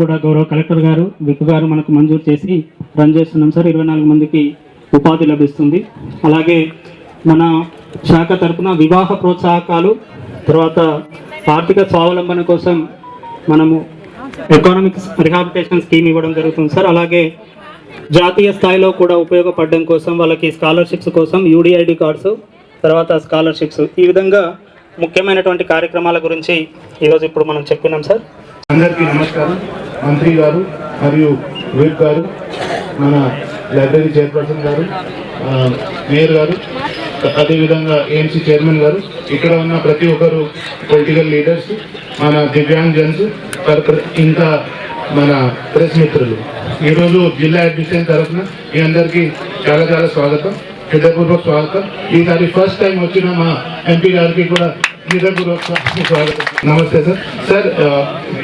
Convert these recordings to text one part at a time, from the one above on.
కూడా గౌరవ కలెక్టర్ గారు విప్ గారు మనకు మంజూరు చేసి రన్ చేస్తున్నాం సార్. ఇరవై నాలుగు మందికి ఉపాధి లభిస్తుంది. అలాగే మన శాఖ తరఫున వివాహ ప్రోత్సాహకాలు తర్వాత ఆర్థిక స్వావలంబన కోసం మనము ఎకనామిక్ రిహాబిటేషన్ స్కీమ్ ఇవ్వడం జరుగుతుంది సార్. అలాగే జాతీయ స్థాయిలో కూడా ఉపయోగపడడం కోసం వాళ్ళకి స్కాలర్షిప్స్ కోసం యూడిఐడి కార్డ్స్ తర్వాత స్కాలర్షిప్స్ ఈ విధంగా ముఖ్యమైనటువంటి కార్యక్రమాల గురించి ఈరోజు ఇప్పుడు మనం చెప్పుకున్నాం సార్. అందరికీ నమస్కారం. మంత్రి గారు మరియు విప్ గారు మన లైబ్రరీ చైర్పర్సన్ గారు మేయర్ గారు అదేవిధంగా ఏఎంసీ చైర్మన్ గారు ఇక్కడ ఉన్న ప్రతి ఒక్కరు పొలిటికల్ లీడర్స్ మన దివ్యాంగ్ జన్స్ ఇంకా మన ప్రెస్ మిత్రులు. ఈరోజు జిల్లా అడ్మిషన్ తరఫున మీ అందరికీ చాలా చాలా స్వాగతం హృదయపూర్వక స్వాగతం. ఈసారి ఫస్ట్ టైం వచ్చిన మా ఎంపీ గారికి కూడా హృదయపూర్వక స్వాగతం నమస్తే సార్ సార్ ఆ,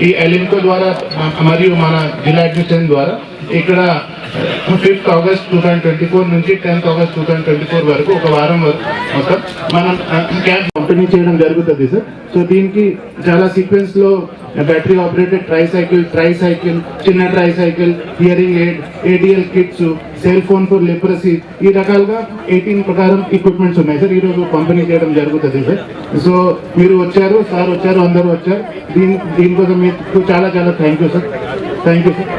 ఈ ఎలింకో ద్వారా మ- మరియు మన జిల్లా అడ్మిషన్ ద్వారా ఇక్కడ fifth August two thousand twenty four నుంచి tenth August two thousand twenty four వరకు ఒక వారం వరకు మొత్తం మనం క్యాబ్ పంపిణీ చేయడం జరుగుతుంది సార్. సో దీనికి చాలా సీక్వెన్స్లో battery operated tricycle tricycle చిన్న tricycle hearing aid ADL kits cell phone for leprosy ఈ రకాలుగా ఎయిటీన్ ప్రకారం ఎక్విప్మెంట్స్ ఉన్నాయి సార్. ఈరోజు పంపిణీ చేయడం జరుగుతుంది సార్. సో మీరు వచ్చారు సార్ వచ్చారు అందరూ వచ్చారు. దీని దీనికోసం మీకు చాలా చాలా thank you sir thank you sir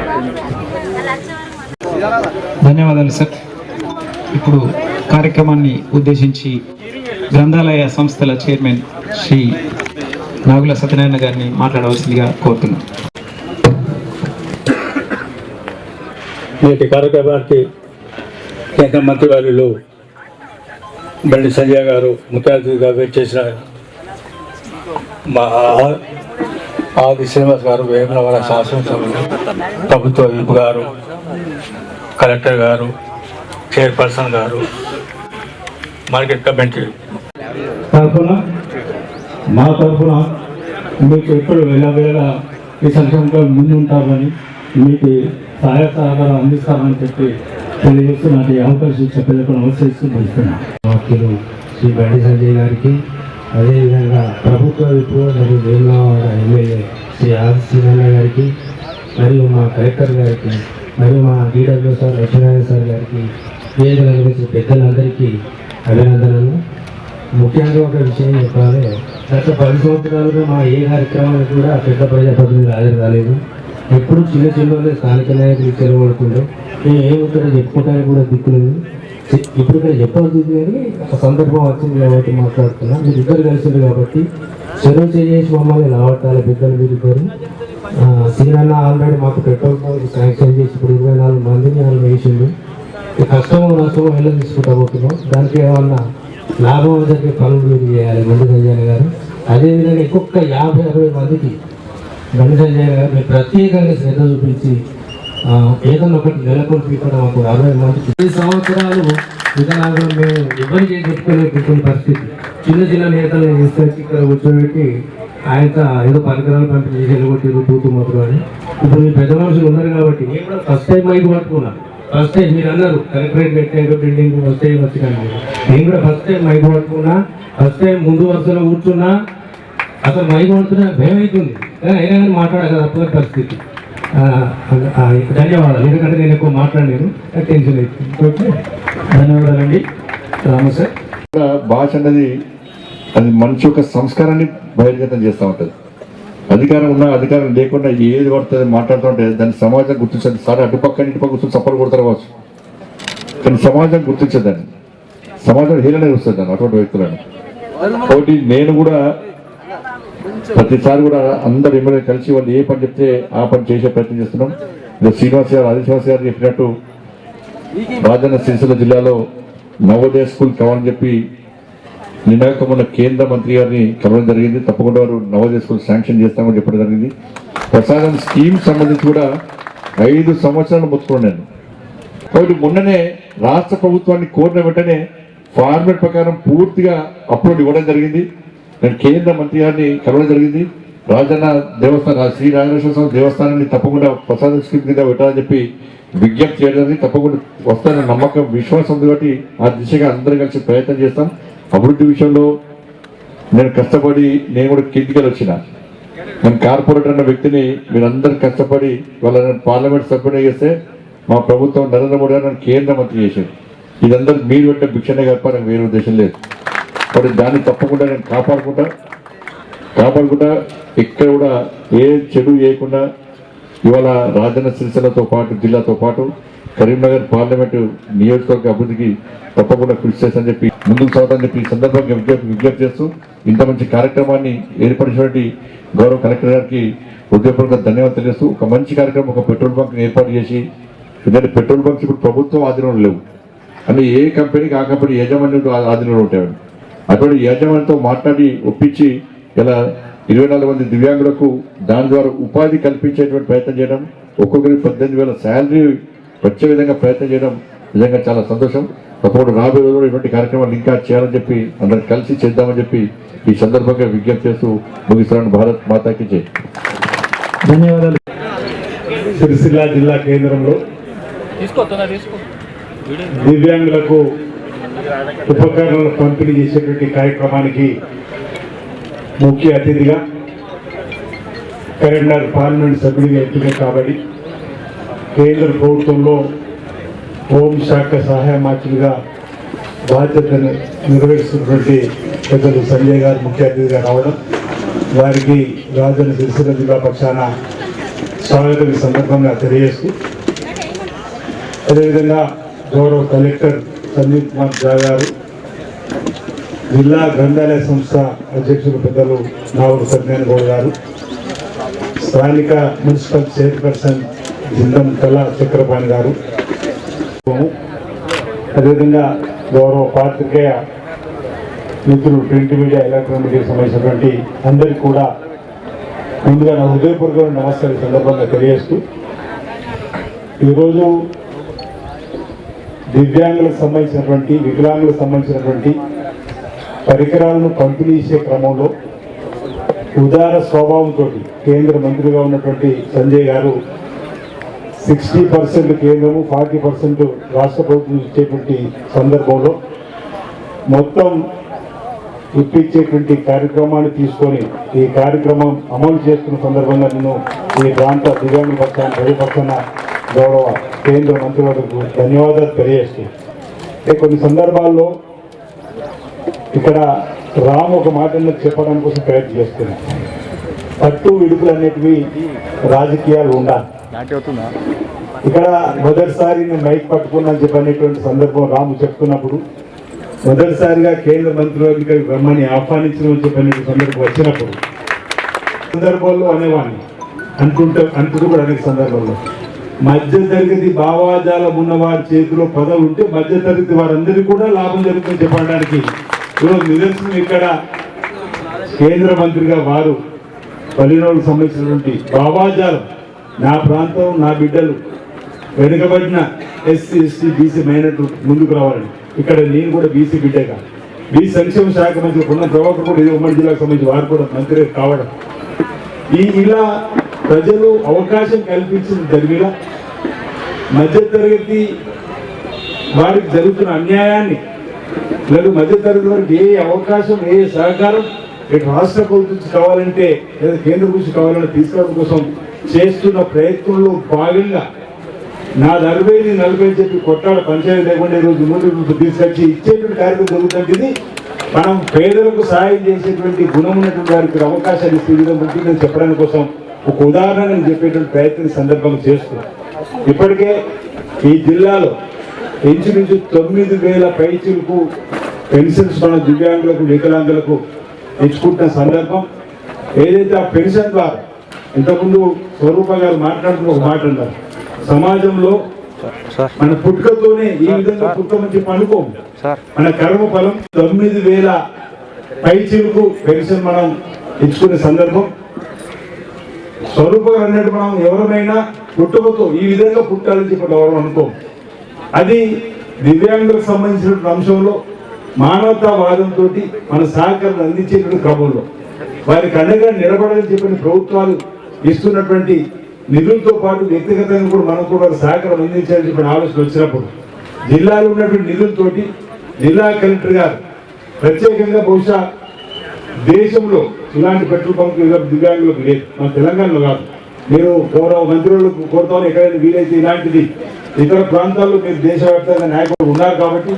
ధన్యవాదాలు సార్. ఇప్పుడు కార్యక్రమాన్ని ఉద్దేశించి గ్రంథాలయ సంస్థల చైర్మన్ శ్రీ నాగుల సత్యనారాయణ గారిని మాట్లాడవలసిందిగా కోరుతున్నాం. నేటి కార్యక్రమానికి కేంద్ర మంత్రివర్యులు బండి సంజయ్ గారు ముఖ్య అతిథిగా చేసిన మా ఆది శ్రీనివాస్ గారు వేమనవర శాసనసభ ప్రభుత్వ విప్ గారు కలెక్టర్ గారు చైర్పర్సన్ గారు మార్కెట్ కమిటీ. తరఫున మా తరఫున మీకు ఎప్పుడు వెళ్ళవేళ ఈ సంక్షేమంలో ముందుంటామని మీకు సహాయ సహకారం అందిస్తామని చెప్పి తెలియజేస్తూ నాకు అవకాశం నమస్కరిస్తూ ముగిస్తున్నాను. వాక్యులు శ్రీ బండి సంజయ్ గారికి అదేవిధంగా ప్రభుత్వ విప్పు మరియు ఎమ్మెల్యే శ్రీ ఆర్ శ్రీరన్న గారికి మరియు మా కలెక్టర్ గారికి మరియు మా డీడబ్ల్యూ సార్ లక్ష్మీనారాయణ సార్ గారికి వేదిక నిర్వహించిన పెద్దలందరికీ అభినందనలు. ముఖ్యంగా ఒక విషయం చెప్పాలి. గత పది సంవత్సరాలుగా మా ఏ కార్యక్రమానికి కూడా పెద్ద ప్రజాప్రతినిధులు హాజరు కాలేదు. ఎప్పుడు చిన్న చిన్న స్థానిక నాయకులు చెలవడుతుండే మేము ఏ ఇక్కడ చెప్పుకోవడానికి కూడా దిక్కులేదు. ఇప్పుడు ఇక్కడ చెప్పాల్సింది కానీ ఒక సందర్భం వచ్చింది కాబట్టి మాట్లాడుతున్నా. మీరు ఇద్దరు కలిసింది కాబట్టి చెరువు చేసి మమ్మల్ని లావటాల బిడ్డలు తిరుగుతారు సీనన్న ఆల్రెడీ మాకు పెట్రోల్ పంప్ శాంక్షన్ చేసి ఇప్పుడు ఇరవై నాలుగు మందిని వాళ్ళు వేసిండు. ఈ కష్టమో నష్టమో వెళ్ళ తీసుకుంటా పోతున్నాం. దానికి ఏమన్నా లాభం జరిగే పనులు మీరు చేయాలి బండి సంజయ్ గారు. అదేవిధంగా ఇంకొక యాభై అరవై మందికి బండి సంజయ్ గారు మీరు ప్రత్యేకంగా శ్రద్ధ చూపించి ఆ, ఏదన్నా ఒకటి నెలకొల్పి ఇక్కడ మాకు అరవై మంది పది సంవత్సరాలు విధానాలు మేము ఎవరికి చెప్పుకోలేకపోతున్న పరిస్థితి. చిన్న చిన్న నేతలు తీసుకొచ్చి ఇక్కడ కూర్చోబెట్టి ఆయన ఏదో పరికరాలు పంపిణీ చేసి వెళ్ళగొట్టారు తూతు మొదలు అని. ఇప్పుడు మీ పెద్ద మనుషులు ఉన్నారు కాబట్టి మేము కూడా ఫస్ట్ టైం మైక్ పట్టుకున్నాం. ఫస్ట్ టైం మీరు అన్నారు కలెక్టరేట్ పెట్టాక బిల్డింగ్ ఫస్ట్ టైం వచ్చినాను నేను కూడా ఫస్ట్ టైం మైక్ పట్టుకున్నా ఫస్ట్ టైం ముందు వరుసలో కూర్చున్నా. అసలు మైక్ పడుతున్నా భయం అవుతుంది కానీ అయినా కానీ మాట్లాడక తప్పని పరిస్థితి. ధన్యవాదాలు. ఎందుకంటే నేను ఎక్కువ మాట్లాడలేను. టెన్షన్ అవుతుంది ఓకే? ధన్యవాదాలండి. రాము సార్. భాష అన్నది అది మనిషి యొక్క సంస్కారాన్ని బహిర్గతం చేస్తూ ఉంటుంది. అధికారం ఉన్నా అధికారం లేకుండా ఏది పడుతుంది మాట్లాడుతుంటే దాన్ని సమాజం గుర్తించదు. సరే అటుపక్క ఇటుపక్క కూర్చొని చప్పలు కొడతారు కావచ్చు. కానీ సమాజం గుర్తించదని సమాజం హీలనే చూస్తుంది దాన్ని అటువంటి వ్యక్తులను. ఒకటి నేను కూడా ప్రతిసారి కూడా అందరు ఎమ్మెల్యే కలిసి వాళ్ళు ఏ పని చెప్తే ఆ పని చేసే ప్రయత్నం చేస్తున్నాం. ఇది శ్రీనివాస్ గారు ఆది గారు చెప్పినట్టు రాజన్న సిరిసిల్ల జిల్లాలో నవోదయ స్కూల్ కావాలని చెప్పి నినాక మొన్న కేంద్ర మంత్రి గారిని కలవడం జరిగింది. తప్పకుండా వారు నవోదయ స్కూల్ శాంక్షన్ చేస్తామని చెప్పడం జరిగింది. ప్రసాదం స్కీమ్ సంబంధించి కూడా ఐదు సంవత్సరాలు మొత్తుకున్నాను కాబట్టి మొన్ననే రాష్ట్ర ప్రభుత్వాన్ని కోరిన వెంటనే ఫార్మేట్ ప్రకారం పూర్తిగా అప్లోడ్ ఇవ్వడం జరిగింది. నేను కేంద్ర మంత్రి గారిని కలవడం జరిగింది. రాజన్న దేవస్థానం శ్రీ రాజేశ్వర స్వామి దేవస్థానాన్ని తప్పకుండా ప్రసాద స్కీమ్ కింద పెట్టాలని చెప్పి విజ్ఞప్తి చేయడం తప్పకుండా వస్తాన నమ్మకం విశ్వాసం ఉంది కాబట్టి ఆ దిశగా అందరం కలిసి ప్రయత్నం చేస్తాం. అభివృద్ధి విషయంలో నేను కష్టపడి నేను కూడా కిందికి వచ్చిన. నేను కార్పొరేటర్ అన్న వ్యక్తిని మీరందరూ కష్టపడి వాళ్ళని పార్లమెంట్ సభ్యుడు చేస్తే మా ప్రభుత్వం నరేంద్ర మోడీ గారు నన్ను కేంద్ర మంత్రి చేశారు. ఇదందరూ మీరు పెట్టే భిక్షనే తప్ప నాకు వేరే ఉద్దేశం లేదు. మరి దాన్ని తప్పకుండా నేను కాపాడుకుంటా. కాపాడుకుంటా. ఇక్కడ కూడా ఏ చెడు వేయకుండా ఇవాళ రాజన్న సిరిసిల్లతో పాటు జిల్లాతో పాటు కరీంనగర్ పార్లమెంటు నియోజకవర్గ అభివృద్ధికి తప్పకుండా కృషి చేస్తానని చెప్పి ముందుకు సాగుతానని చెప్పి ఈ సందర్భంగా విజ్ఞప్తి విజ్ఞప్తి చేస్తూ ఇంత మంచి కార్యక్రమాన్ని ఏర్పరిచినటువంటి గౌరవ కలెక్టర్ గారికి హృదయపూర్వక ధన్యవాదాలు తెలియస్తూ ఒక మంచి కార్యక్రమం ఒక పెట్రోల్ బంక్ ఏర్పాటు చేసి ఎందుకంటే పెట్రోల్ బంక్స్ ఇప్పుడు ప్రభుత్వం ఆధీనంలో లేవు. అంటే ఏ కంపెనీకి ఆ కంపెనీ యాజమాన్యం ఆధీనంలో ఉంటాయండి అటువంటి యాజమాన్యంతో మాట్లాడి ఒప్పించి ఇలా ఇరవై నాలుగు మంది దివ్యాంగులకు దాని ద్వారా ఉపాధి కల్పించేటువంటి ప్రయత్నం చేయడం ఒక్కొక్కరికి పద్దెనిమిది వేల శాలరీ వచ్చే విధంగా ప్రయత్నం చేయడం నిజంగా చాలా సంతోషం. తప్పకుండా రాబోయే రోజుల్లో ఇటువంటి కార్యక్రమాలు ఇంకా చేయాలని చెప్పి అందరం కలిసి చేద్దామని చెప్పి ఈ సందర్భంగా విజ్ఞప్తి చేస్తూ ముగిస్తున్నాను. భారత్ మాతాకి జై. ధన్యవాదాలు. సిరిసిల్ల జిల్లా కేంద్రంలో దివ్యాంగులకు ఉపకరణాలు పంపిణీ చేసేటువంటి కార్యక్రమానికి ముఖ్య అతిథిగా కరీంనగర్ పార్లమెంట్ సభ్యుడిగా ఎంపిక కాబట్టి కేంద్ర ప్రభుత్వంలో హోంశాఖ సహాయ మంత్రిగా బాధ్యతను నిర్వహిస్తున్నటువంటి పెద్దలు సంజయ్ గారు ముఖ్య అతిథిగా రావడం వారికి రాజన్న సిరిసిల్ల జిల్లా పక్షాన స్వాగతం సందర్భంగా తెలియజేస్తూ అదేవిధంగా గౌరవ కలెక్టర్ సందీప్ కుమార్ ఝా గారు జిల్లా గ్రంథాలయ సంస్థ అధ్యక్షులు పెద్దలు నావూరు సత్యనారాయణ గౌడ్ గారు స్థానిక మున్సిపల్ చైర్పర్సన్ జిందం కళా చక్రపాణి గారు. అదేవిధంగా గౌరవ పాత్రికేయ మిత్రులు ప్రింట్ మీడియా ఎలక్ట్రానిక్ మీడియా సంబంధించినటువంటి అందరికీ కూడా ముందుగా నా హృదయపూర్వక నమస్కారం సందర్భంగా తెలియజేస్తూ ఈరోజు దివ్యాంగులకు సంబంధించినటువంటి వికలాంగులకు సంబంధించినటువంటి పరికరాలను పంపిణీ చేసే క్రమంలో ఉదార స్వభావంతో కేంద్ర మంత్రిగా ఉన్నటువంటి సంజయ్ గారు సిక్స్టీ పర్సెంట్ కేంద్రము ఫార్టీ పర్సెంట్ రాష్ట్ర ప్రభుత్వం ఇచ్చేటువంటి సందర్భంలో మొత్తం ఇప్పించేటువంటి కార్యక్రమాన్ని తీసుకొని ఈ కార్యక్రమం అమలు చేస్తున్న సందర్భంగా నేను ఈ ప్రాంత దివ్యాంగుల పక్షాన్ని ప్రతిపక్షాన గౌరవ కేంద్ర మంత్రివర్గకు ధన్యవాదాలు తెలియజేస్తూ. కొన్ని సందర్భాల్లో ఇక్కడ రామ్ ఒక మాట చెప్పడం కోసం ప్రయత్నం చేస్తున్నాను పట్టు విడుపులు అనేటివి రాజకీయాలు ఉండాలి. ఇక్కడ మొదటిసారి నేను మైక్ పట్టుకున్నాను చెప్పనేటువంటి సందర్భం రాము చెప్తున్నప్పుడు మొదటిసారిగా కేంద్ర మంత్రివర్గ ఇక్కడికి రమ్మని ఆహ్వానించడం చెప్పిన సందర్భం వచ్చినప్పుడు సందర్భాల్లో అనేవాడిని. అనుకుంటూ అనుకుంటూ కూడా అనేక సందర్భాల్లో. మధ్య తరగతి భావాజాలం ఉన్న వారి చేతిలో పదవి ఉంటే మధ్య తరగతి వారందరికీ కూడా లాభం జరుగుతుంది చెప్పడానికి ఈరోజు నిదర్శనం ఇక్కడ కేంద్ర మంత్రిగా వారు పల్లెనోళ్ళకు సంబంధించినటువంటి భావాజాలం నా ప్రాంతం నా బిడ్డలు వెనుకబడిన ఎస్సీ ఎస్టీ బీసీ మైనట్లు ముందుకు రావాలని. ఇక్కడ నేను కూడా బీసీ బిడ్డగా. బీ సంక్షేమ శాఖ మంత్రి ఉన్న ప్రభాకర్ కూడా ఇది ఉమ్మడి జిల్లాకు సంబంధించి వారు కూడా మంత్రి కావడం. ఈ ఇలా ప్రజలు అవకాశం కల్పించిన జరిగిన మధ్యతరగతి వారికి జరుగుతున్న అన్యాయాన్ని లేదు మధ్యతరగతి వారికి ఏ అవకాశం ఏ సహకారం ఇటు రాష్ట్ర ప్రభుత్వం కావాలంటే లేదా కేంద్ర గురించి కావాలంటే తీసుకోవడం కోసం చేస్తున్న ప్రయత్నంలో భాగంగా నా నలభై నీ నలభై అని చెప్పి కొట్టాడు పంచాయతీ లేకుండా ఈరోజు ముందు తీసుకొచ్చి ఇచ్చేటువంటి కార్యక్రమం జరుగుతుంది మనం పేదలకు సహాయం చేసేటువంటి గుణం ఉన్నటువంటి వారికి అవకాశాలు ఇస్తే ఈ విధంగా ఉంటుందని చెప్పడానికి కోసం ఒక ఉదాహరణ నేను చెప్పేటువంటి ప్రయత్నం ఈ సందర్భంగా చేస్తున్నాను ఇప్పటికే ఈ జిల్లాలో ఇంచుమించు తొమ్మిది వేల పైచులకు పెన్షన్స్ మన దివ్యాంగులకు వికలాంగులకు ఇచ్చుకుంటున్న సందర్భం. ఏదైతే ఆ పెన్షన్ ద్వారా ఇంతకుముందు స్వరూప గారు మాట్లాడుతున్న ఒక మాట అన్నారు సమాజంలో మన పుట్టుకతోనే ఈ విధంగా పుట్టుకమని చెప్పి అనుకోము మన కర్మ ఫలం తొమ్మిది వేల పైచీలకు పెన్షన్ మనం ఇచ్చుకునే సందర్భం. స్వరూపం అన్నట్టు మనం ఎవరినైనా పుట్టుకతో ఈ విధంగా పుట్టాలని చెప్పి ఎవరు అనుకోం అది దివ్యాంగులకు సంబంధించినటువంటి అంశంలో మానవతావాదంతో మన సహకారం అందించేటువంటి క్రమంలో. వారికి అండగా నిలబడాలని చెప్పిన ప్రభుత్వాలు ఇస్తున్నటువంటి నిధులతో పాటు వ్యక్తిగతంగా కూడా మనం కూడా సహకారం అందించాలని చెప్పిన ఆలోచన వచ్చినప్పుడు జిల్లాలో ఉన్నటువంటి నిధులతోటి జిల్లా కలెక్టర్ గారు ప్రత్యేకంగా బహుశా దేశంలో ఇలాంటి పెట్రోల్ పంప్ దివ్యాంగులకు లేదు. మన తెలంగాణలో కాదు. మీరు గౌరవ మంత్రులకు కోరుతాను ఎక్కడైనా వీలైతే ఇలాంటిది. ఇతర ప్రాంతాల్లో మీరు దేశవ్యాప్తంగా నాయకులు ఉన్నారు కాబట్టి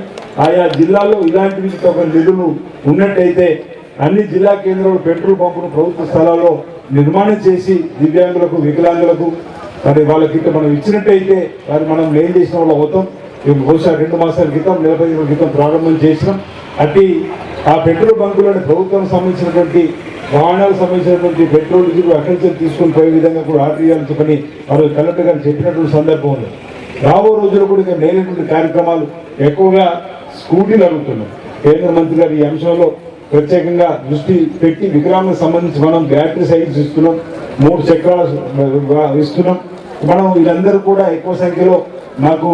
ఆయా జిల్లాలో ఇలాంటివి ఒక నిధులు ఉన్నట్టయితే అన్ని జిల్లా కేంద్రాలు పెట్రోల్ పంపును ప్రభుత్వ స్థలాల్లో నిర్మాణం చేసి దివ్యాంగులకు వికలాంగులకు మరి వాళ్ళకి ఇట్లా మనం ఇచ్చినట్టయితే వారు మనం ఏం చేసిన వాళ్ళు అవుతాం. బహుశా రెండు మాసాల క్రితం నెల పది క్రితం ప్రారంభం చేసినాం. అట్టి ఆ పెట్రోల్ బంకులను ప్రభుత్వం సంబంధించినటువంటి వాహనాలకు సంబంధించినటువంటి పెట్రోల్ డీజిల్ అక్కడి నుంచి పోయే విధంగా కూడా ఆర్డర్ చేయాలని చెప్పని వారు కలెక్టర్ గారు చెప్పినటువంటి సందర్భం ఉంది. రాబో రోజుల్లో కూడా ఇంకా మేలైనటువంటి కార్యక్రమాలు ఎక్కువగా స్కూటీలు అడుగుతున్నాం. కేంద్ర మంత్రి గారు ఈ అంశంలో ప్రత్యేకంగా దృష్టి పెట్టి విగ్రహాలకు సంబంధించి మనం బ్యాటరీ సైకిల్స్ ఇస్తున్నాం మూడు చక్రాలు ఇస్తున్నాం. మనం వీళ్ళందరూ కూడా ఎక్కువ సంఖ్యలో మాకు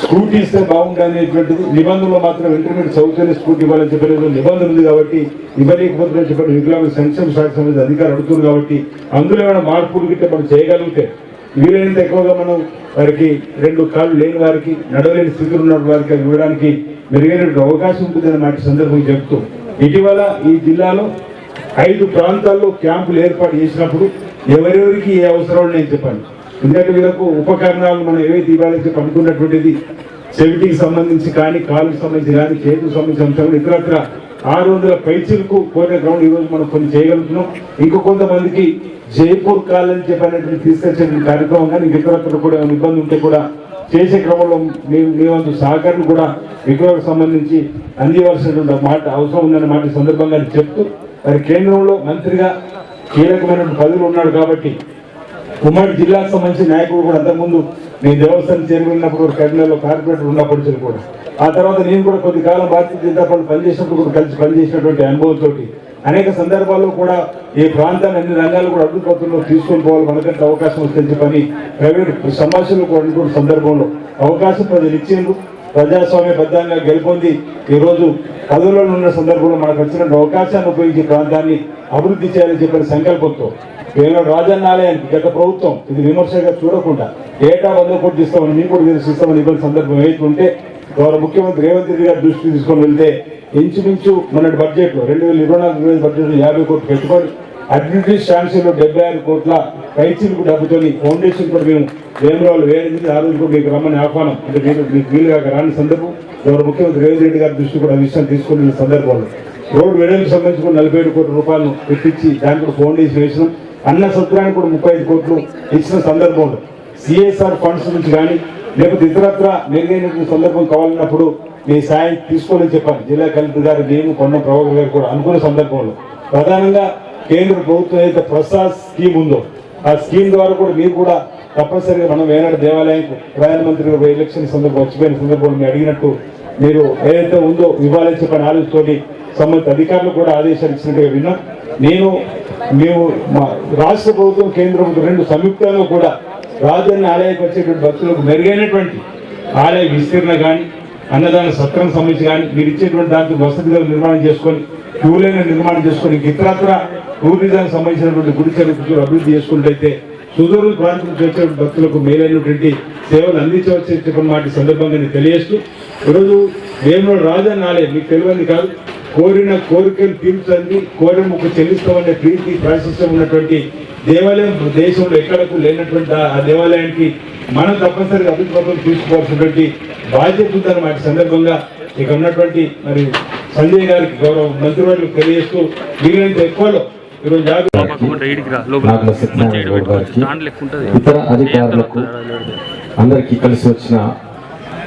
స్కూటీ ఇస్తే బాగుండనేటువంటిది నిబంధనలు మాత్రం ఇంటర్మీడియట్ సౌకర్య స్కూటీ ఇవ్వాలని చెప్పలేదు నిబంధన ఉంది కాబట్టి ఇవ్వలేకపోతుందని చెప్పారు వికలాంగ సంక్షేమ శాఖ సంబంధించి అధికారులు అడుగుతుంది కాబట్టి అందులో ఏమైనా మార్పులు గిట్ట మనం చేయగలిగితే వీలైనంత ఎక్కువగా మనం వారికి రెండు కాళ్ళు లేని వారికి నడవలేని స్థితిలో ఉన్న వారికి అది ఇవ్వడానికి మెరుగైనటువంటి అవకాశం ఉంటుందని నాకు సందర్భం చెప్తూ ఇటీవల ఈ జిల్లాలో ఐదు ప్రాంతాల్లో క్యాంపులు ఏర్పాటు చేసినప్పుడు ఎవరెవరికి ఏ అవసరాలు నేను చెప్పాను ఎందుకంటే వీళ్ళకు ఉపకరణాలు మనం ఏవైతే ఇవ్వాలని చెప్పి అనుకున్నటువంటిది చెవిటికి సంబంధించి కానీ కాలుకి సంబంధించి కానీ చేతికి సంబంధించిన అంశాలు ఇతరత్ర ఆరు వందల పైచీలకు కోరిన గ్రౌండ్ ఈరోజు మనం కొన్ని చేయగలుగుతున్నాం. ఇంకో కొంతమందికి జైపూర్ కాలని చెప్పినటువంటి తీసుకొచ్చే కార్యక్రమం కానీ ఇతరత్ర కూడా ఏమైనా ఇబ్బంది ఉంటే కూడా చేసే క్రమంలో మేము మీ వంతు సహకారం కూడా విగ్రహాలకు సంబంధించి అందివలసినటువంటి మాట అవసరం ఉందన్న మాట సందర్భంగా చెప్తూ మరి కేంద్రంలో మంత్రిగా కీలకమైన పదవులు ఉన్నాడు కాబట్టి ఉమ్మడి జిల్లాకు సంబంధించిన నాయకుడు కూడా అంతకుముందు నేను దేవస్థానం చేరుకున్నప్పుడు కరీంనగర్లో కార్పొరేటర్ ఉన్నప్పటి కూడా. ఆ తర్వాత నేను కూడా కొద్ది కాలం భారతీయ జనతా పార్టీ పనిచేసినప్పుడు కూడా కలిసి పనిచేసినటువంటి అనుభవంతో అనేక సందర్భాల్లో కూడా ఈ ప్రాంతాన్ని అన్ని రంగాలు కూడా అభివృద్ధిలో తీసుకొని పోవాలి. మనకంటే అవకాశం వస్తుందని చెప్పని ప్రైవేట్ సమావేశాలు కూడా సందర్భంలో అవకాశం ప్రజలు ఇచ్చేందుకు ప్రజాస్వామ్య బద్దంగా గెలుపొంది ఈరోజు రోజు పదవుల్లో ఉన్న సందర్భంలో మనకు వచ్చిన అవకాశాన్ని ఉపయోగించి ప్రాంతాన్ని అభివృద్ధి చేయాలని చెప్పిన సంకల్పంతో కేవలం రాజన్నాలయం గత ప్రభుత్వం ఇది విమర్శగా చూడకుండా ఏటా వంద కోట్లు ఇస్తామని మీకు కూడా తెలిసి ఇవ్వని సందర్భం ఏదైతే గౌరవ ముఖ్యమంత్రి రేవంత్ రెడ్డి గారు దృష్టికి తీసుకొని వెళ్తే ఇంచుమించు మన బడ్జెట్ రెండు వేల ఇరవై నాలుగు ఇరవై బడ్జెట్ యాభై కోట్లు పెట్టుకొని అడ్మినిస్ట్రేషన్ ఛాన్సీలో డెబ్బై ఆరు కోట్ల పైచీలకు డబ్బుతోని ఫౌండేషన్ కూడా మేము వేమరాలు వేయింది ఆ రోజు కూడా మీకు రమ్మని ఆహ్వానం. అంటే మీరు మీకు వీలుగా రాని సందర్భం. గౌరవ ముఖ్యమంత్రి రేవంత్ రెడ్డి గారి దృష్టి కూడా విషయం తీసుకున్న సందర్భంలో. రోడ్డు వెడల్పు సంబంధించి కూడా నలభై ఏడు కోట్ల రూపాయలు తెప్పించి దానికి కూడా ఫౌండేషన్ వేసినాం. అన్న సత్రానికి కూడా ముప్పై ఐదు కోట్లు ఇచ్చిన సందర్భంలో. సిఎస్ఆర్ ఫండ్స్ నుంచి కానీ లేకపోతే ఇతరత్ర మెరుగైనటువంటి సందర్భం కావాలన్నప్పుడు మీ సాయం తీసుకోవాలని చెప్పాను జిల్లా కలెక్టర్ గారు నేను కొండ ప్రభాకర్ గారు కూడా అనుకున్న సందర్భంలో. ప్రధానంగా కేంద్ర ప్రభుత్వం ఏదైతే ప్రసాద్ స్కీమ్ ఉందో ఆ స్కీమ్ ద్వారా కూడా మీరు కూడా తప్పనిసరిగా మనం వేనాడు దేవాలయానికి ప్రధానమంత్రి గారు ఎలక్షన్ సందర్భం వచ్చిపోయిన సందర్భంలో మీరు అడిగినట్టు మీరు ఏదైతే ఉందో ఇవ్వాలని చెప్పని ఆలోచనతోటి సంబంధిత అధికారులు కూడా ఆదేశాలు ఇచ్చినట్టుగా విన్నాం. నేను మేము మా రాష్ట్ర ప్రభుత్వం కేంద్ర ప్రభుత్వం రెండు సంయుక్తంగా కూడా రాజధాని ఆలయానికి వచ్చేటువంటి భక్తులకు మెరుగైనటువంటి ఆలయ విస్తీర్ణ కానీ అన్నదాన సత్రం సంబంధించి కానీ మీరు ఇచ్చేటువంటి దాంట్లో వసతిగా నిర్మాణం చేసుకొని క్యూలైన నిర్మాణం చేసుకుని ఇతరత్ర టూరిజానికి సంబంధించినటువంటి గుడిచెలు అభివృద్ధి చేసుకుంటైతే సుదూరు ప్రాంతం చేసే వచ్చే భక్తులకు మేలైనటువంటి సేవలు అందించవచ్చు చెప్పిన సందర్భంగా నేను తెలియజేస్తూ ఈరోజు వేములో రాజా ఆలయం మీకు తెలియని కాదు కోరిన కోరికలు తీర్చండి కోరిన ముక్కు చెల్లిస్తామనే ప్రీతి ప్రాశస్యం ఉన్నటువంటి దేవాలయం దేశంలో ఎక్కడకు లేనటువంటి ఆ- దేవాలయానికి మనం తప్పనిసరిగా అభివృద్ధి తీసుకోవాల్సినటువంటి బాధ్యత ఉందన్నమాట సందర్భంగా ఇక ఉన్నటువంటి మరి సంజయ్ గారికి గౌరవ తెలియజేస్తూ వీలైనంత ఎక్కువలో ఈరోజు ఇతర అధికారులకు అందరికీ కలిసి వచ్చిన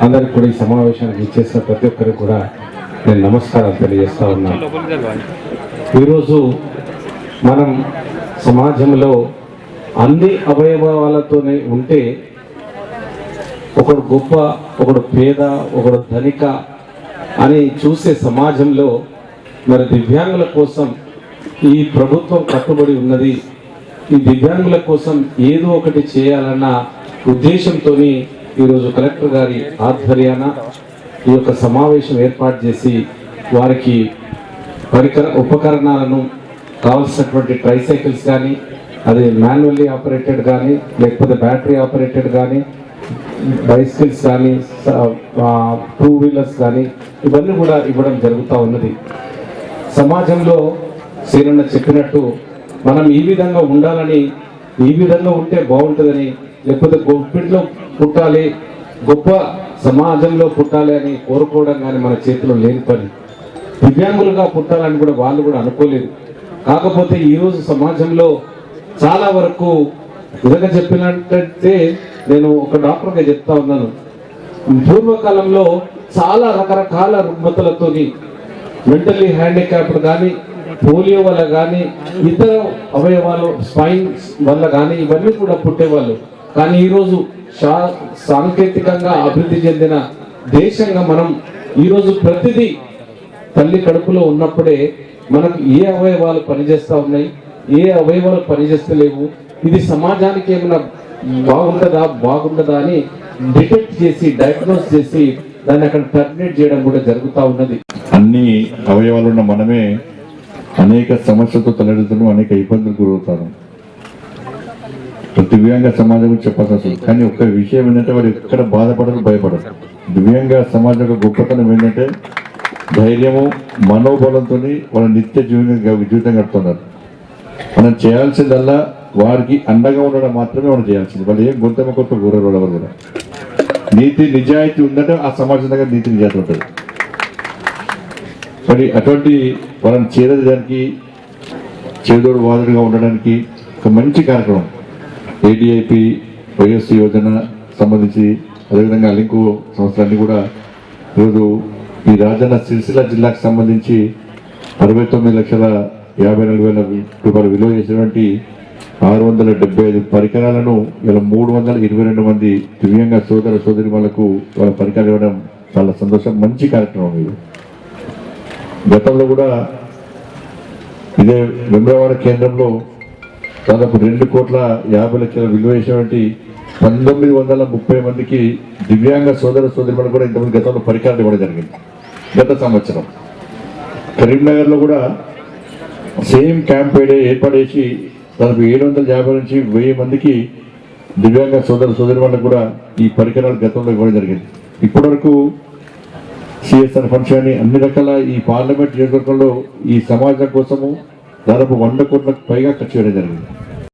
అందరికి కూడా ఈ సమావేశానికి ఇచ్చేసిన ప్రతి ఒక్కరికి కూడా నేను నమస్కారాలు తెలియజేస్తా ఉన్నాను ఈరోజు మనం సమాజంలో అన్ని అవయవాలతోనే ఉంటే ఒకడు గొప్ప ఒకడు పేద ఒకడు ధనిక అని చూసే సమాజంలో మరి దివ్యాంగుల కోసం ఈ ప్రభుత్వం కట్టుబడి ఉన్నది. ఈ దివ్యాంగుల కోసం ఏదో ఒకటి చేయాలన్న ఉద్దేశంతో ఈరోజు కలెక్టర్ గారి ఆధ్వర్యాన ఈ యొక్క సమావేశం ఏర్పాటు చేసి వారికి పరికర ఉపకరణాలను కావలసినటువంటి ట్రైసైకిల్స్ కానీ అది మాన్యువల్లీ ఆపరేటెడ్ కానీ లేకపోతే బ్యాటరీ ఆపరేటెడ్ కానీ బైసికల్స్ కానీ టూ వీలర్స్ కానీ ఇవన్నీ కూడా ఇవ్వడం జరుగుతూ ఉన్నది. సమాజంలో సీరన్న చెప్పినట్టు మనం ఈ విధంగా ఉండాలని ఈ విధంగా ఉంటే బాగుంటుందని లేకపోతే గొప్పింట్లో పుట్టాలి గొప్ప సమాజంలో పుట్టాలి అని కోరుకోవడం కానీ మన చేతిలో లేని పని. దివ్యాంగులుగా పుట్టాలని కూడా వాళ్ళు కూడా అనుకోలేదు. కాకపోతే ఈరోజు సమాజంలో చాలా వరకు విధంగా చెప్పినట్టయితే నేను ఒక డాక్టర్గా చెప్తా ఉన్నాను. పూర్వకాలంలో చాలా రకరకాల రుగ్మతలతో మెంటల్లీ హ్యాండిక్యాప్డ్ కానీ పోలియో వల్ల కానీ ఇతర అవయవాలు స్పైన్ వల్ల కానీ ఇవన్నీ కూడా పుట్టేవాళ్ళు. కానీ ఈరోజు శా సాంకేతికంగా అభివృద్ధి చెందిన దేశంగా మనం ఈరోజు ప్రతిదీ తల్లి కడుపులో ఉన్నప్పుడే మనకు ఏ అవయవాలు పనిచేస్తూ ఉన్నాయి ఏ అవయవాలు పనిచేస్తలేవు ఇది సమాజానికి ఏమైనా బాగుంటుందా బాగుండదా అని డిటెక్ట్ చేసి డయాగ్నోస్ చేసి దాన్ని అక్కడ టర్మినేట్ చేయడం కూడా జరుగుతూ ఉన్నది. అన్ని అవయవాలు ఉన్న మనమే అనేక సమస్యలతో తలెడుతున్నాం అనేక ఇబ్బందులు గురవుతారు. దివ్యాంగ సమాజం చెప్పాల్సి వస్తుంది కానీ ఒక్క విషయం ఏంటంటే వారు ఎక్కడ బాధపడరు భయపడరు. దివ్యాంగ సమాజం యొక్క గొప్పతనం ఏంటంటే ధైర్యము మనోబలంతో వాళ్ళ నిత్య జీవితంగా జీవితం గడుపుతున్నారు. మనం చేయాల్సిందల్లా వారికి అండగా ఉండడం మాత్రమే మనం చేయాల్సింది. వాళ్ళు ఏం గొంతమ కొత్త కూరరు ఎవరు కూడా. నీతి నిజాయితీ ఉందంటే ఆ సమాజం దగ్గర నీతి నిజాయితీ ఉంటుంది. మరి అటువంటి వాళ్ళని చేరడానికి చేదోడు వాదుడుగా ఉండడానికి ఒక మంచి కార్యక్రమం. ఏడిఐపి వైఎస్ యోజన సంబంధించి అదేవిధంగా లింకు సంస్థలన్నీ కూడా ఈరోజు ఈ రాజన్న సిరిసిల్ల జిల్లాకు సంబంధించి అరవై తొమ్మిది లక్షల యాభై నాలుగు వేల రూపాయలు విలువ చేసినటువంటి ఆరు వందల డెబ్బై ఐదు పరికరాలను ఇలా మూడు వందల ఇరవై రెండు మంది దివ్యంగ సోదర సోదరి వాళ్ళకు వాళ్ళ పరికరాలు ఇవ్వడం చాలా సంతోషం మంచి కార్యక్రమం ఇది. గతంలో కూడా ఇదే విమ్రవాడ కేంద్రంలో దాదాపు రెండు కోట్ల యాభై లక్షల విలువ వేసినటువంటి పంతొమ్మిది వందల ముప్పై మందికి దివ్యాంగ సోదర సోదరి కూడా ఇంతమంది గతంలో పరికరాలు ఇవ్వడం జరిగింది గత సంవత్సరం. కరీంనగర్లో కూడా సేమ్ క్యాంప్ ఏర్పాటు చేసి దాదాపు ఏడు వందల యాభై నుంచి వెయ్యి మందికి దివ్యాంగ సోదర సోదరి వాళ్ళకు కూడా ఈ పరికరాలు గతంలో ఇవ్వడం జరిగింది. ఇప్పటివరకు సిఎస్ఆర్ ఫండ్స్ కానీ అన్ని రకాల ఈ పార్లమెంట్ నియోజకవర్గంలో ఈ సమాజం కోసము దాదాపు వంద కోట్లకు పైగా ఖర్చు చేయడం జరిగింది.